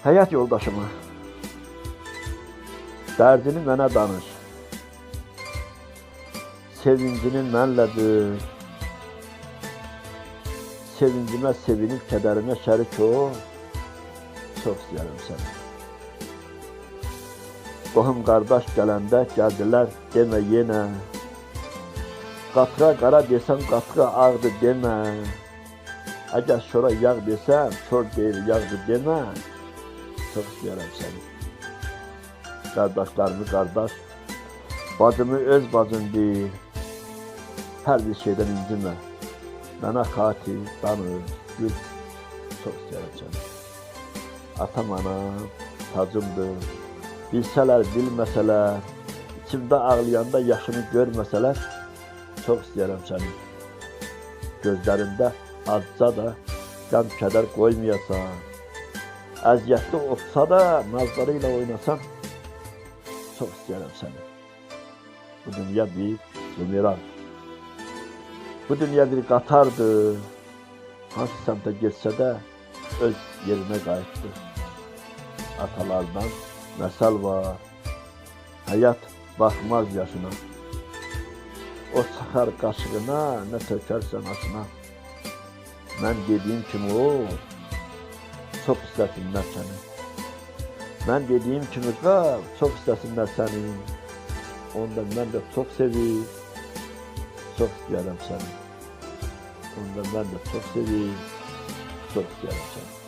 Həyat yoldaşımı. Dərdini mənə danış. Sevincinin mənlədir Sevincimə sevinib kədərimə şərik ol Çox istəyərəm səni. Qohum qardaş gələndə gəldilər demə yenə. Qatığa qara desəm qatığa ağdı demə. Əgər şora yağ desəm şor deyil yağdı demə Çox istəyərəm səni Qardaşlarımı qardaş Bacımı öz bacım bil Hər bir şeydən incimə Mənə xatir, danış, gül. Çox istəyərəm səni Atam anam, tacımdır. Bilsələr, bilməsələr İçimdə ağlayanda yaşını görməsələr Çox istəyərəm səni Gözlərində azca da Qəm kədər qoymayasan Əziyyətli olsa da nazları ilə oynasan Çox istəyərəm səni. Bu dünya bir bumerang. Bu dünya bir qatardır. Hansı səmtə getsə də öz yerinə qayıtdı. Atalardan məsəl var. Həyat baxmaz yaşına. O sıxar qaşığına, nə tökərsən aşına Mən dediyim kimi o Çox istəsinlər səni Mən dediyim kimi qal, çox istəsinlər səni Onda mən də çox sevib Çox istəyərəm səni Onda mən də çox sevib Çox istəyərəm səni